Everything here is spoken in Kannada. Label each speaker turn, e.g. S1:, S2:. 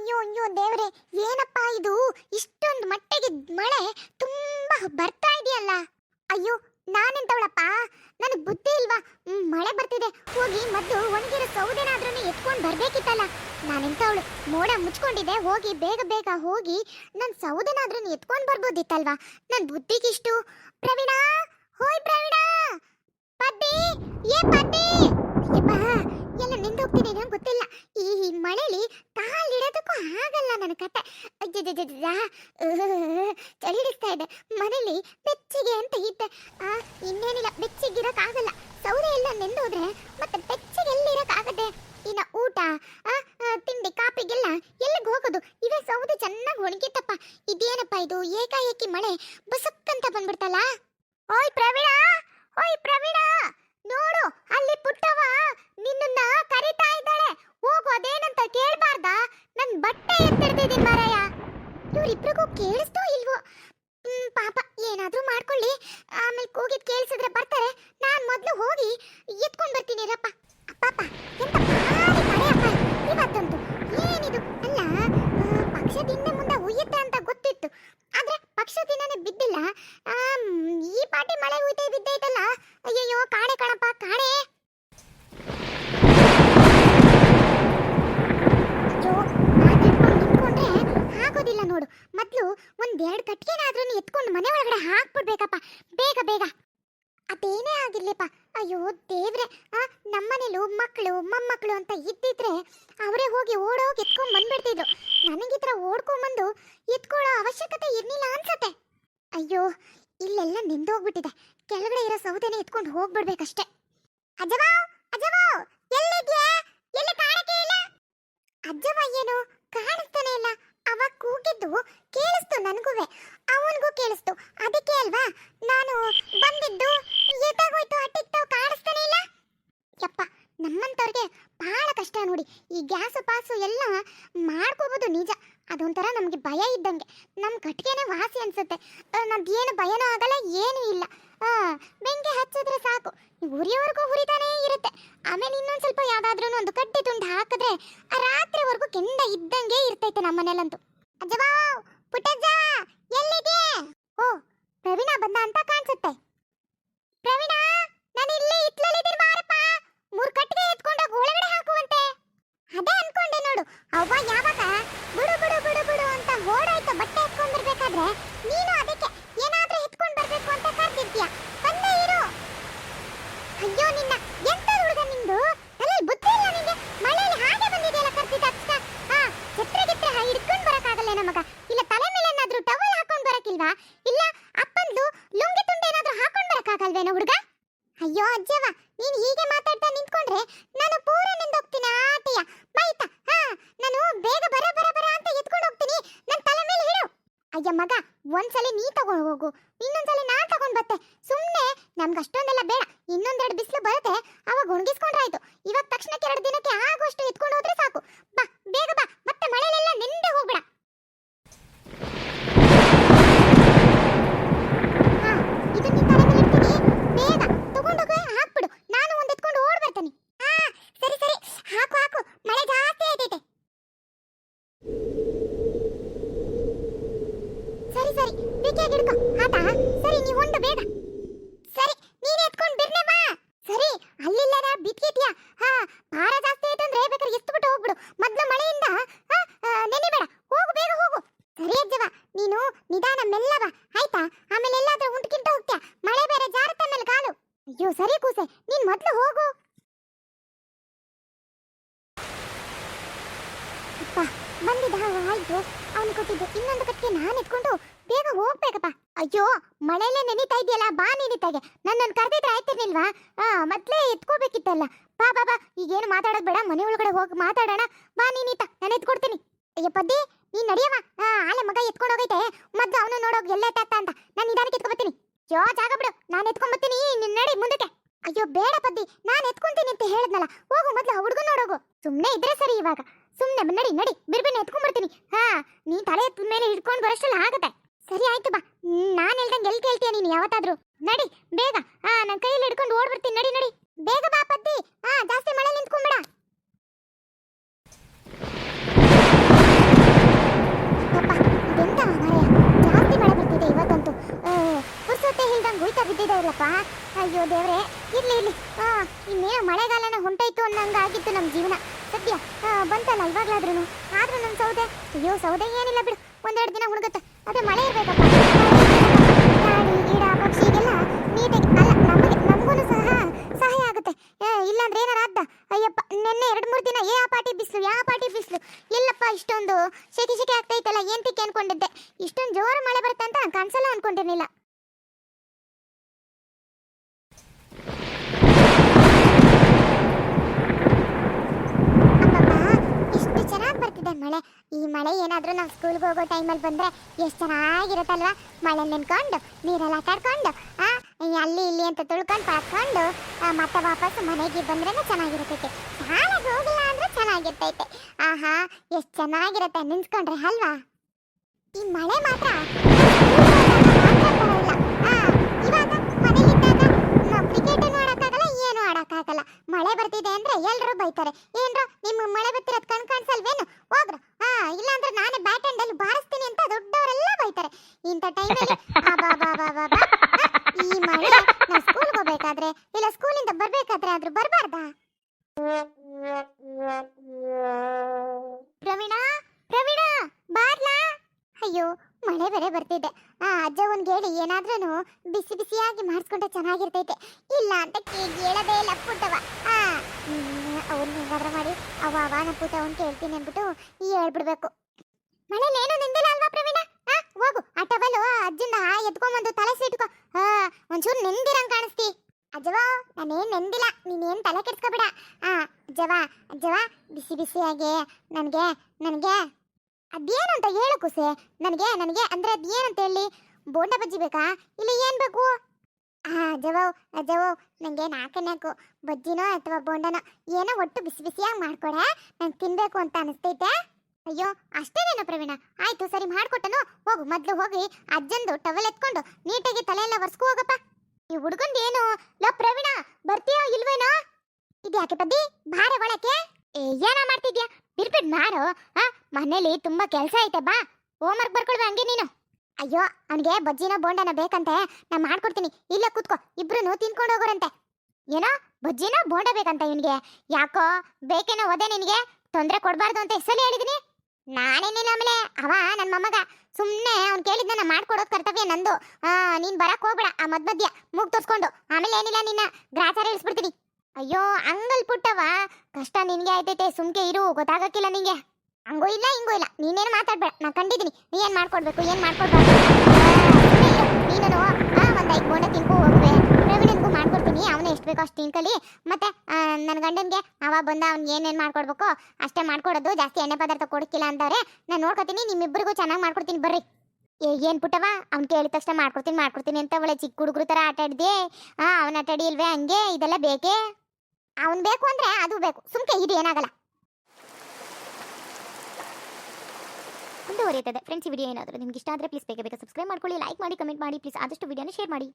S1: ಅಯ್ಯೋ ಅಯ್ಯೋ, ದೇವ್ರೆ, ಏನಪ್ಪ ಇದು? ಇಷ್ಟೊಂದು ಮಟ್ಟಿಗೆ ಮಳೆ ತುಂಬಾ ಬರ್ತಾ ಇದೆಯಲ್ಲ? ಅಯ್ಯೋ, ನಾನೆಂತವಳಪ್ಪ? ನನಗೆ ಬುದ್ಧಿ ಇಲ್ವಾ? ಮಳೆ ಬರ್ತಿದೆ. ಹೋಗಿ ಮದ್ದು ಒಣಗಿರೋ ಸೌದೆನಾದ್ರೂ ಎತ್ಕೊಂಡು ಬರ್ಬೇಕಿತ್ತಲ್ಲ. ನಾನೆಂತವಳು ಮೋಡ ಮುಚ್ಕೊಂಡಿದೆ, ಹೋಗಿ ಬೇಗ ಬೇಗ ಹೋಗಿ ನನ್ನ ಸೌದೆನಾದ್ರೂ ಎತ್ಕೊಂಡು ಬರ್ಬೋದಿತ್ತಲ್ವಾ? ನನ್ನ ಬುದ್ಧಿಗಿಷ್ಟು? ಪ್ರವೀಣಾ? ಹೋಯ್ ಪ್ರವೀಣ ಪದ್ದಿ ಏ ಪದ್ದಿ ಅಯ್ಯಪ್ಪ ಎಲ್ಲ ನಿಂದೋಗ್ತೀನಿ ನಂಗೆ ಗೊತ್ತಿಲ್ಲ ಈ ಮಳೆಲಿ ಕಾಲಿಡೋದಕ್ಕೂ ಆಗಲ್ಲ ನನ್ನ ಕತೆ ಅಜ್ಜಜ್ಜಜ್ಜ, ಅಹ್, ಚಳಿ ಹಿಡಿಸ್ತಾ ಇದೆ ಮನೇಲಿ ಬೆಚ್ಚಗೆ ಅಂತ ಇದ್ದೆ ಆ ಇನ್ನೇನಿಲ್ಲ ಬೆಚ್ಚಗಿರಕ್ಕಾಗಲ್ಲ ಸೌದೆ ಎಲ್ಲ ನೆಂದೋದ್ರೆ ಮತ್ತೆ ಬೆಚ್ಚಗೆ ಎಲ್ಲಿರಕ್ಕಾಗದೆ? ಇನ್ನ ಊಟ ತಿಂಡಿ, ಕಾಪಿಗೆಲ್ಲ ಎಲ್ಲಿಗೆ ಹೋಗೋದು? ಇವೇ ಸೌದೆ ಚೆನ್ನಾಗಿ ಒಣಗಿತ್ತಪ್ಪ. ಇದೇನಪ್ಪ ಇದು? ಏಕಾಏಕಿ ಮಳೆ. ಬಸಕ್ಕಂತ ಬಂದ್ಬಿಡ್ತಲ್ಲ? ಓಯ್ ಪ್ರವೀಣ! ಓಯ್ ಪ್ರವೀಣ! ನೋಡು, ಅಲ್ಲಿ ಪುಟ್ಟವ ನಿನ್ನನ್ನ ಕರಿತಾ ಇದ್ದಾಳೆ. ಹೋಗು, ಅದೇನಂತ ಕೇಳಬಾರ್ದ? ನನ್ ಬಟ್ಟೆ ಎತ್ತಿಡ್ತಿದ್ದೀನಿ ಮಾರಾಯ. ಇವ್ರಿಬ್ರಿಗೂ ಕೇಳಿಸ್ತೋ ಇಲ್ವೋ ಹ್ಮ್, ಪಾಪ ಏನಾದ್ರೂ ಮಾಡ್ಕೊಳ್ಳಿ ಆಮೇಲೆ ಕೂಗಿದ್ ಕೇಳಿಸಿದ್ರೆ ಬರ್ತಾರೆ ನಾನ್ ಮೊದ್ಲು ಹೋಗಿ ಎತ್ಕೊಂಡ್ ಬರ್ತೀನಿ ರಪ್ಪ ಅಪ್ಪಪ್ಪ ಎಂತ ಭಾರಿ ಮಳೆ ಅಪ್ಪ ಇವತ್ತಂತೂ ಏನಿದು ಅಲ್ಲ ಆ, ಪಕ್ಷದಿಂದ ಮುಂದೆ ಉಯ್ಯುತ್ತೆ ಅಂತ ಗೊತ್ತಿತ್ತು ಆದ್ರೆ ಪಕ್ಷದಿಂದನೇ ಬಿದ್ದಿಲ್ಲ ಆಮ್, ಈ ಪಾಟಿ ಮಳೆ ಉಯ್ತೇ ಬಿದ್ದೈತಲ್ಲ ಅಯ್ಯಯ್ಯೋ ಕಾಣೆ ಕಣಪ್ಪ ಕಾಣೆ ಅಯ್ಯೋ ನಾನ್ ಹಿಡ್ಕೊಂಡ್ ನಿಂತ್ಕೊಂಡ್ರೆ ಆಗೋದಿಲ್ಲ ನೋಡು ಮೊದ್ಲು ಒಂದೆರಡು ಕಟ್ಗೆನಾದ್ರೂ ಎತ್ಕೊಂಡು ಮನೆ ಒಳಗಡೆ ಹಾಕ್ಬಿಡ್ಬೇಕಪ್ಪ ಬೇಗ ಬೇಗ ಅದೇನೇ ಆಗಿರ್ಲಿಪ್ಪ ಅಯ್ಯೋ ದೇವ್ರೆ ಆ ನಮ್ಮನೇಲೂ ಮಕ್ಕಳು ಮೊಮ್ಮಕ್ಕಳು ಅಂತ ಇದ್ದಿದ್ರೆ ಅವರೇ ಹೋಗಿ ಓಡೋಗಿ ಎತ್ಕೊಂಡ್ ಬಂದ್ಬಿಡ್ತಿದ್ರು ನನಗಿತ್ರ ಓಡ್ಕೊಂಬಂದು ಎತ್ಕೊಳ್ಳೋ ಅವಶ್ಯಕತೆ ಇರ್ಲಿಲ್ಲ ಅನ್ಸತ್ತೆ ಅಯ್ಯೋ ಇಲ್ಲೆಲ್ಲ ನಿಂದೋಗ್ಬಿಟ್ಟಿದೆ. ಕೆಳಗಡೆ ಇರೋ ಸೌದೆನೆ ಎತ್ಕೊಂಡು ಹೋಗ್ಬಿಡ್ಬೇಕಷ್ಟೇ. ಅಜ್ಜವ ಅಜ್ಜವ ಎಲ್ಲಿದ್ಯಾ? ಎಲ್ಲಿ ಕಾಣಕ್ಕೆ ಇಲ್ಲ? ಅಜ್ಜವ ಏನು? ಕಾಣಿಸ್ತಾನೆ ಇಲ್ಲ. ಅವ ಕೂಗಿದ್ದು ಕೇಳಿಸ್ತು ನನಗೂವೆ. ಅವನಿಗೂ ಕೇಳಿಸ್ತು. ಅದಕ್ಕೆ ಅಲ್ವಾ? ನಾನು ಬಂದಿದ್ದು. ಎತ್ತಾಗೋಯ್ತು ಅಟ್ಟಿಕ್ತಾವ್ ಕಾಣಿಸ್ತಾನೆ ಇಲ್ಲ? ಯಪ್ಪ ನಮ್ಮಂತವ್ರಿಗೆ ಬಹಳ ಕಷ್ಟ ನೋಡಿ. ಈ ಗ್ಯಾಸ್ ಪಾಸು ಎಲ್ಲ ಮಾಡ್ಕೋಬೋದು ನಿಜ. ಅದೊಂಥರ ನಮಗೆ ಭಯ ಇದ್ದಂಗೆ. ನಮ್ಮ ಕಟ್ಟಿಗೆನೇ ವಾಸಿ ಅನ್ಸುತ್ತೆ. ನಮ್ದೇನು ಭಯನೂ ಆಗಲ್ಲ, ಏನೂ ಇಲ್ಲ. ಬೆಂಕಿ ಹಚ್ಚಿದ್ರೆ ಸಾಕು. ಉರಿಯೋವರೆಗೂ ಹುರಿತಾನೇ ಇರುತ್ತೆ. ಆಮೇಲೆ ಇನ್ನೊಂದು ಸ್ವಲ್ಪ ಯಾವ್ದಾದ್ರೂ ಒಂದು ಕಟ್ಟೆ ತುಂಡು ಹಾಕಿದ್ರೆ ಆ ರಾತ್ರಿವರೆಗೂ ಕೆಂಡ ಇದ್ದಂಗೆ ಇರ್ತೈತೆ ನಮ್ಮನೇಲಂತೂ. ಅಜ್ಜವಾ ಪುಟ್ಟಜ್ಜ ಎಲ್ಲಿದೆ ಓ, ಪ್ರವೀಣ ಬಂದ ಅಂತ ಕಾಣಿಸುತ್ತೆ. ಪ್ರವೀಣ ನಾನು ಇಲ್ಲೇ ಇತ್ಲಲ್ಲಿದ್ದೀನಿ ಬಾರಪ್ಪ ಮೂರ್ ಕಟ್ಟಿಗೆ ಎತ್ಕೊಂಡೋಗಿ ಒಳಗಡೆ ಹಾಕುವಂತೆ ಅದೇ ಅನ್ಕೊಂಡೆ ನೋಡು ಅವ್ವ ಯಾವಾಗ? ಬಿಡು ಬಿಡು ಬಿಡು ಬಿಡು ಅಂತ ಓಡಾಯ್ತು ಬಟ್ಟೆ ಎತ್ಕೊಂಡ್ ಬರ್ಬೇಕಾದ್ರೆ ನೀನು ಅದಕ್ಕೆ ಏನಾದ್ರೂ ಎತ್ಕೊಂಡ್ ಬರ್ಬೇಕು ಅಂತ ಕರ್ದಿರ್ತೀಯ ಬಂದೇ ಇರು. ಅಯ್ಯೋ, ನಿನ್ನ ಎಂತ ಹುಡುಗ ನಿಂದು? ಅಲ್ಲಿ, ಬುದ್ಧಿ ಇಲ್ಲ ನಿಂಗೆ. ಮಳೆಯಲ್ಲಿ ಹಾಗೆ ಬಂದಿದೆಯಲ್ಲ ಕರ್ತಿದ್ದ ತಕ್ಷಣ ಹಾ ಛತ್ರೆ ಗಿತ್ರೆ ಹಿಡ್ಕೊಂಡ್ ಬರಕ್ಕಾಗಲ್ಲ ನಮಗ. ಇಲ್ಲ, ತಲೆ ಮೇಲೆ ಏನಾದ್ರೂ ಟವಲ್ ಹಾಕೊಂಡ್ ಬರಕ್ಕಿಲ್ವಾ? ಇಲ್ಲ, ಅಪ್ಪಂದು ಲುಂಗಿ ತುಂಡು ಏನಾದ್ರೂ ಹಾಕೊಂಡ್ ಬರಕ್ಕಾಗಲ್ವೇನೋ ಹುಡುಗ? ಅಯ್ಯೋ ಅಜ್ಜವ ನೀನ್ ಹೀಗೆ ಮಾತಾಡ್ತಾ ನಿಂತ್ಕೊಂಡ್ರೆ ನಾನು ಪೂರ ನಿಂದೋಗ್ತೀನಿ ಆಟೆಯ? ಬೈತಾ, ಹಾ ನಾನು ಬೇಗ ಬರ ಬರ ಬರ ಅಂತ ಎತ್ಕೊಂಡು ಹೋಗ್ತೀನಿ. ನನ್ನ ತಲೆ ಮೇಲೆ ಹೇಳು ಅಯ್ಯ ಮಗ, ಒಂದ್ಸಲಿ ನೀ ತಗೊಂಡ್ ಹೋಗು. ಇನ್ನೊಂದ್ಸಲಿ ನಾನ್ ತಗೊಂಡ್ ಬತ್ತೆ ಸುಮ್ಮನೆ ನಮ್ಗೆ ಅಷ್ಟೊಂದೆಲ್ಲ ಬೇಡ. ಇನ್ನೊಂದೆರಡು ಬಿಸಿಲು ಬರುತ್ತೆ ಅವಾಗ ಒಣಗಿಸ್ಕೊಂಡ್ರಾಯ್ತು ಇವಾಗ ತಕ್ಷಣಕ್ಕೆ ಎರಡು ದಿನಕ್ಕೆ ಆಗೋಷ್ಟು ಎತ್ಕೊಂಡು ಹೋದ್ರೆ ಸಾಕು ಬಾ ಬೇಗ ಬಾ ಮತ್ತೆ ಮಳೆಲೆಲ್ಲ ನೆಂದೆ ಹೋಗ್ಬೇಡ ಹಾ ಇದು ನಿನ್ ತಲೆ ಮೇಲೆ ಇಡ್ತೀನಿ ಬೇಗ ತಗೊಂಡೋಗಿ ಹಾಕ್ಬಿಡು ನಾನು ಒಂದ್ ಎತ್ಕೊಂಡು ಓಡ್ ಬರ್ತೇನೆ ಹಾ ಸರಿ ಸರಿ ಹಾಕು ಹಾಕು ಮಳೆ ಜಾಸ್ತಿ ಆಯ್ತೈತೆ ಸರಿ ಸರಿ ಬೇಕಿಯಾಗಿ ಹಿಡ್ಕೊ ಆತಾ ಸರಿ ನೀ ಹೊಂಡು ಬೇಗ ಸರಿ ನೀನ್ ಎತ್ಕೊಂಡ್ ಬಿರ್ನೆ ಬಾ ಸರಿ ಅಲ್ಲಿಲ್ಲರ ಬಿತ್ಕಿದ್ಯಾ ಹಾ ಭಾರ ಜಾಸ್ತಿ ಆಯ್ತಂದ್ರೆ ಬೇಕಾದ್ರೆ ಎತ್ತು ಬಿಟ್ಟು ಹೋಗ್ಬಿಡು ಮೊದ್ಲು ಮಳೆಯಿಂದ ಹಾ, ಆ, ನೆನೆಬೇಡ ಹೋಗು ಬೇಗ ಹೋಗು ಸರಿ ಅಜ್ಜವ ನೀನು ನಿಧಾನ ಮೆಲ್ಲವ ಆಯ್ತಾ ಆಮೇಲೆ ಎಲ್ಲಾದ್ರೂ ಉಂಟ್ಕಿಂತ ಹೋಗ್ತ್ಯಾ ಮಳೆ ಬೇರೆ ಜಾರತ್ತ ಮೇಲೆ ಕಾಲು ಅಯ್ಯೋ ಸರಿ ಕೂಸೆ ನೀನ್ ಮೊದ್ಲು ಹೋಗು ಅಪ್ಪ, ಬಂದಿದ್ದ ಆಯ್ತು. ಅವನು ಕೊಟ್ಟಿದ್ದು ಇನ್ನೊಂದು ಕಟ್ಟಿಗೆ ನಾನು ಎತ್ಕೊಂಡು ಬೇಗ ಹೋಗ್ಬೇಕಪ್ಪ. ಅಯ್ಯೋ, ಮಳೆಯಲ್ಲೇ ನೆನೀತಾ ಇದೆಯಲ್ಲ, ಬಾ ನೆನೀತಾಗೆ. ನನ್ನನ್ನು ಕರೆದಿದ್ರೆ ಆಯ್ತಿರ್ಲಿಲ್ವಾ? ಆ, ಮೊದ್ಲೇ ಎತ್ಕೋಬೇಕಿತ್ತಲ್ಲ. ಬಾ ಬಾ ಬಾ. ಈಗೇನು ಮಾತಾಡೋದು ಬೇಡ, ಮನೆ ಒಳಗಡೆ ಹೋಗಿ ಮಾತಾಡೋಣ. ಬಾ ನೀನೀತ, ನಾನು ಎತ್ಕೊಡ್ತೀನಿ. ಅಯ್ಯ ಪದ್ದಿ ನೀನ್ ನಡಿಯವ ಆಲೆ ಮಗ ಎತ್ಕೊಂಡು ಹೋಗೈತೆ. ಮೊದ್ಲು ಅವನು ನೋಡೋಗಿ ಎಲ್ಲೇ ತಾತ ಅಂತ. ನಾನು ನಿಧಾನಕ್ಕೆ ಎತ್ಕೊಬತ್ತೀನಿ ಯೋ ಜಾಗ ಬಿಡು. ನಾನು ಎತ್ಕೊಂಬತ್ತೀನಿ ನೀನ್ ನಡಿ ಮುಂದಕ್ಕೆ. ಅಯ್ಯೋ ಬೇಡ ಪದ್ದಿ ನಾನು ಎತ್ಕೊಂತೀನಿ ಅಂತ ಹೇಳಿದ್ನಲ್ಲ. ಹೋಗು ಮೊದ್ಲು ಹುಡುಗ ನೋಡೋಗು. ಸುಮ್ಮನೆ ಇದ್ರೆ ಸರಿ ಇವಾಗ. ಸುಮ್ಮನೆ ನಡಿ ನಡಿ ಬಿರ್ಬಿನ ಎತ್ಕೊಂಡ್ಬಿಡ್ತೀನಿ ಹಾ, ನೀ ತಲೆ ಎತ್ತ ಮೇಲೆ ಹಿಡ್ಕೊಂಡು ಬರೋಷ್ಟಲ್ಲ ಆಗತ್ತೆ. ಸರಿ, ಆಯ್ತು ಬಾ. ನಾನು ಹೇಳ್ದಂಗೆ ಎಲ್ಲಿ ಕೇಳ್ತೀಯ ನೀನು ಯಾವತ್ತಾದ್ರೂ. ನಡಿ, ಬೇಗ. ಹಾ ನನ್ನ ಕೈಯಲ್ಲಿ ಹಿಡ್ಕೊಂಡು ಓಡ್ಬಿಡ್ತೀನಿ ನಡಿ ನಡಿ. ಬೇಗ ಬಾ ಪತ್ತಿ ಹಾ, ಜಾಸ್ತಿ ಮಳೆ ನಿಂತ್ಕೊಂಡ್ಬಿಡ. ಅಯ್ಯೋ ದೇವ್ರೆ, ಇರ್ಲಿ ಇರ್ಲಿ. ಹಾ, ಇನ್ನೇನು ಮಳೆಗಾಲನ ಹೊಂಟೈತು ಅನ್ನಂಗಾಗಿತ್ತು ನಮ್ಮ ಜೀವನ. ಸದ್ಯ ಬಂತಲ್ಲ ಇವಾಗ್ಲಾದ್ರೂ ಆದ್ರೂ ನನ್ನ ಸೌದೆ. ಅಯ್ಯೋ, ಸೌದೆ ಏನಿಲ್ಲ ಬಿಡು. ಒಂದೆರಡು ದಿನ ಹುಡುಗತ್ತೆ ಅದೇ ಮಳೆ ಇರ್ಬೇಕಪ್ಪ ಪ್ರಾಣಿ ಗಿಡ ಪಕ್ಷಿಗೆಲ್ಲ ನೀಟಾಗಿ ಅಲ್ಲ ನಮಗೆ ನಮಗೂ ಸಹ ಸಹಾಯ ಆಗುತ್ತೆ ಏ, ಇಲ್ಲಾಂದ್ರೆ ಏನಾರ ಅದ್ದ ಅಯ್ಯಪ್ಪ ನಿನ್ನೆ ಎರಡು ಮೂರು ದಿನ ಏ ಆ ಪಾಟಿ ಬಿಸಿಲು ಯಾ ಪಾಟಿ ಬಿಸಿಲು ಎಲ್ಲಪ್ಪ ಇಷ್ಟೊಂದು ಸೆಕೆ ಸೆಕೆ ಆಗ್ತೈತಲ್ಲ ಏಂತಕ್ಕೆ ಅನ್ಕೊಂಡಿದ್ದೆ ಇಷ್ಟೊಂದು ಜೋರು ಮಳೆ ಬರುತ್ತೆ ಅಂತ ನಾನ್ ಕನ್ಸಲ್ಲ ಅನ್ಕೊಂಡಿರ್ಲಿಲ್ಲ ಅಬ್ಬಬ್ಬಾ, ಎಷ್ಟು ಚೆನ್ನಾಗಿ ಬರ್ತಿದೆ ಮಳೆ ಈ ಮಳೆ ಏನಾದರೂ ನಾವು ಸ್ಕೂಲ್ಗೆ ಹೋಗೋ ಟೈಮಲ್ಲಿ ಬಂದರೆ ಎಷ್ಟು ಚೆನ್ನಾಗಿರುತ್ತಲ್ವಾ? ಮಳೆ ನೆನ್ಕೊಂಡು ನೀರೆಲ್ಲ ಆಟಾಡ್ಕೊಂಡು ಅಲ್ಲಿ ಇಲ್ಲಿ ಅಂತ ತುಳ್ಕೊಂಡು ಪಾಕೊಂಡು ಮತ್ತೆ ವಾಪಸ್ ಮನೆಗೆ ಬಂದ್ರೆ ಚೆನ್ನಾಗಿರುತ್ತೈತೆ ಶಾಲೆಗೆ ಹೋಗಿಲ್ಲ ಅಂದ್ರೆ ಚೆನ್ನಾಗಿರ್ತೈತೆ. ಆಹಾ, ಎಷ್ಟು ಚೆನ್ನಾಗಿರುತ್ತೆ ನಿಂತ್ಕೊಂಡ್ರೆ ಅಲ್ವಾ? ಈ ಮಳೆ ಮಾತ್ರ ಇವಾಗ ಏನು ಮಳೆ ಬರ್ತಿದೆ ಎಲ್ರು ಬೈತಾರೆ. ಏನ್ರ ನಿಮ್ಮ ಮಳೆ ಬತ್ತಿರೋದು ಕಣ್ ಕಾಣಿಸಲ್ವೇನು? ಹೋಗ್ರ. ಹಾ ಇಲ್ಲಾಂದ್ರೆ ನಾನೇ ಬ್ಯಾಟ್ ಹ್ಯಾಂಡ್ ಅಲ್ಲಿ ಬಾರಿಸ್ತೀನಿ ಅಂತ ದೊಡ್ಡವರೆಲ್ಲ ಬೈತಾರೆ. ಇಂಥ ಟೈಮಲ್ಲಿ ಈ ಮಳೆ ನಾ ಸ್ಕೂಲ್ಗೆ ಹೋಗ್ಬೇಕಾದ್ರೆ ಇಲ್ಲ ಸ್ಕೂಲಿಂದ ಬರ್ಬೇಕಾದ್ರೆ ಆದ್ರೂ ಬರ್ಬಾರ್ದಾ? ಪ್ರವೀಣ ಪ್ರವೀಣ ಬಾರ್ಲಾ? ಅಯ್ಯೋ ಮಳೆ ಬೇರೆ ಬರ್ತಿದೆ. ಆ ಅಜ್ಜ ಒಂದ್ ಹೇಳಿ ಏನಾದ್ರೂ ಬಿಸಿ ಬಿಸಿಯಾಗಿ ಮಾಡಿಸ್ಕೊಂಡ್ರೆ ಚೆನ್ನಾಗಿರ್ತೈತೆ ಇಲ್ಲ ಅಂತ ಕೇಳಿ ಹೇಳದೇ ಇಲ್ಲ ಪುಟ್ಟವ ಆ ಅವ್ನು ಹೆಂಗಾದ್ರೂ ಮಾಡಿ ಅವ ಅವ ನಮ್ಮ ಪುಟ್ಟವನ್ ಕೇಳ್ತೀನಿ ಅಂದ್ಬಿಟ್ಟು ಹೇಳ್ಬಿಡ್ಬೇಕು. ಮನೇಲಿ ಏನು ನಿಂದಿಲ್ಲ ಅಲ್ವಾ ಪ್ರವೀಣ? ಹಾ ಹೋಗು. ಆ ಟವಲು ಅಜ್ಜಿಂದ ಎತ್ಕೊಂಬಂದು ತಲೆ ಸಿಟ್ಕೋ. ಹಾ ಒಂಚೂರು ನೆಂದಿರಂಗ್ ಕಾಣಿಸ್ತಿ. ಅಜ್ಜವ ನಾನೇನ್ ನೆಂದಿಲ್ಲ. ನೀನೇನ್ ತಲೆ ಕೆಡ್ಸ್ಕೊಬೇಡ. ಆ, ಅಜ್ಜವ, ಅಜ್ಜವಾ, ಬಿಸಿ ಬಿಸಿಯಾಗಿ ನನಗೆ ನನಗೆ ಅದೇನು ಅಂತ ಹೇಳು ಕುಸೆ. ನನಗೆ ನನಗೆ ಅಂದ್ರೆ ಅದೇನಂತ ಹೇಳಿ ಬೋಂಡ ಬಜ್ಜಿ ಬೇಕಾ? ಇಲ್ಲ ಏನ್ ಬೇಕು? ಜವೋ ಜವೋ ನನಗೆ ನಾಲ್ಕು ಬಜ್ಜಿನೋ ಅಥವಾ ಬೋಂಡನೋ ಏನೋ ಒಟ್ಟು ಬಿಸಿ ಬಿಸಿಯಾಗಿ ಮಾಡ್ಕೊಡೆ, ನಂಗೆ ತಿನ್ಬೇಕು ಅಂತ ಅನಿಸ್ತೈತೆ. ಅಯ್ಯೋ, ಅಷ್ಟೇನೇನೋ ಪ್ರವೀಣ? ಆಯ್ತು, ಸರಿ ಮಾಡ್ಕೊಟ್ಟನು, ಹೋಗು, ಮೊದ್ಲು ಹೋಗಿ ಅಜ್ಜಂದು ಟವಲ್ ಎತ್ಕೊಂಡು ನೀಟಾಗಿ ತಲೆ ಎಲ್ಲ ಒರ್ಸ್ಕೊ ಹೋಗಪ್ಪ. ಈ ಹುಡ್ಗಂದ್ ಏನು? ಲೋ, ಪ್ರವೀಣ, ಬರ್ತೀಯೋ ಇಲ್ವೇನೋ? ಇದ್ಯಾಕೆ ಬದ್ದಿ ಭಾರ ಒಳಕ್ಕೆ? ಏನೋ ಮಾಡ್ತಿದ್ಯಾ? ಬಿರ್ಬಿಡ್ ಮಾರೋ, ಆ? ಮನೇಲಿ ತುಂಬಾ ಕೆಲಸ ಐತೆ, ಬಾ. ಹೋಮ್ವರ್ಕ್ ಬರ್ಕೊಳ್ವೆ ಹಂಗೆ ನೀನು. ಅಯ್ಯೋ, ಅವನಿಗೆ ಬಜ್ಜಿನ ಬೋಂಡನ ಬೇಕಂತೆ ನಾ ಮಾಡ್ಕೊಡ್ತೀನಿ. ಇಲ್ಲ ಕೂತ್ಕೋ ಇಬ್ರು ತಿನ್ಕೊಂಡು ಹೋಗೋರಂತೆ. ಏನೋ, ಬಜ್ಜಿನ ಬೋಂಡ ಬೇಕಂತ ಇವನಿಗೆ. ಯಾಕೋ, ಬೇಕೇನೋ ಓದೆ ನಿನಗೆ, ತೊಂದರೆ ಕೊಡಬಾರ್ದು ಅಂತ. ಹೆಸರು ಹೇಳಿದಿನಿ ನಾನೇನಿಲ್ಲ ಆಮೇಲೆ. ಅವ ನನ್ನ ಮೊಮ್ಮಗ. ಸುಮ್ಮನೆ ಅವ್ನು ಕೇಳಿದ್ನ ಮಾಡ್ಕೊಡೋದು ಕರ್ತವ್ಯ ನಂದು. ನೀನ್ ಬರಕ್ ಹೋಗ್ಬೇಡ, ಆ ಮದ್ ಮಧ್ಯ ಮೂಗ್ ತೋರಿಸ್ಕೊಂಡು. ಆಮೇಲೆ ಏನಿಲ್ಲ ನಿನ್ನ, ಗ್ರಾಚಾರ ಇಳಿಸ್ಬಿಡ್ತೀನಿ. ಅಯ್ಯೋ, ಅಂಗಲ್ ಪುಟ್ಟವ. ಕಷ್ಟ ನಿನ್ಗೆ ಆಯ್ತೈತೆ, ಸುಮ್ಕೆ ಇರು, ಗೊತ್ತಾಗಕ್ಕಿಲ್ಲ ನಿಂಗೆ. ಹಂಗೂ ಇಲ್ಲ, ಹಿಂಗೂ ಇಲ್ಲ. ನೀನೇನು ಮಾತಾಡ್ಬೇಡ. ನಾನು ಕಂಡಿದ್ದೀನಿ. ನೀ ಏನು ಮಾಡ್ಕೊಡ್ಬೇಕು? ಏನು ಮಾಡ್ಕೊಡ್ಬಾರ್ದು? ನೀನು, ಆ, ಒಂದು ಐದು ಬೋಂಡ ತಿನ್ಕೋ, ಹೋಗುವೆ. ಪ್ರವೀಣನ್ಗೂ ಮಾಡ್ಕೊಡ್ತೀನಿ. ಅವನು ಎಷ್ಟು ಬೇಕೋ ಅಷ್ಟು ತಿನ್ಕಲಿ. ಮತ್ತು ನನ್ನ ಗಂಡನಿಗೆ ಅವ ಬಂದ ಅವ್ನಿಗೆ ಏನೇನು ಮಾಡ್ಕೊಡ್ಬೇಕು ಅಷ್ಟೇ ಮಾಡ್ಕೊಡೋದು. ಜಾಸ್ತಿ ಎಣ್ಣೆ ಪದಾರ್ಥ ಕೊಡಕ್ಕಿಲ್ಲ ಅಂದವ್ರೆ. ನಾನು ನೋಡ್ಕೊತೀನಿ ನಿಮ್ಮಿಬ್ಬರಿಗೂ ಚೆನ್ನಾಗಿ ಮಾಡ್ಕೊಡ್ತೀನಿ. ಬರ್ರಿ. ಏನು ಪುಟ್ಟವ ಅವ್ನು ಕೇಳಿದ ತಕ್ಷಣ ಮಾಡ್ಕೊಡ್ತೀನಿ ಮಾಡ್ಕೊಡ್ತೀನಿ ಅಂತ ಅವಳೆ ಚಿಕ್ಕ ಹುಡುಗರು ಥರ ಆಟ ಆಡಿದೆ. ಆ, ಅವನ ಆಟ ಆಡಿಲ್ವೇ ಹಂಗೆ? ಇದೆಲ್ಲ ಬೇಕೇ? ಅವ್ನು ಬೇಕು ಅಂದ್ರೆ ಅದು ಬೇಕು. ಸುಮ್ಕೆ, ಇದು ಏನಾಗಲ್ಲ. ಮುಂದುವರಿಯುತ್ತದೆ. ಫ್ರೆಂಡ್ಸ್ ವಿಡಿಯೋ ಏನಾದರೂ ನಿಮ್ಗೆ ಇಷ್ಟ ಆದರೆ ಪ್ಲೀಸ್ ಬೇಗ ಬೇಗ ಸಬ್ಸ್ಕ್ರೈಬ್ ಮಾಡ್ಕೊಳ್ಳಿ ಲೈಕ್ ಮಾಡಿ ಕಮೆಂಟ್ ಮಾಡಿ ಪ್ಲೀಸ್ ಆದಷ್ಟು ವಿಡಿಯೋನ ಶೇರ್ ಮಾಡಿ.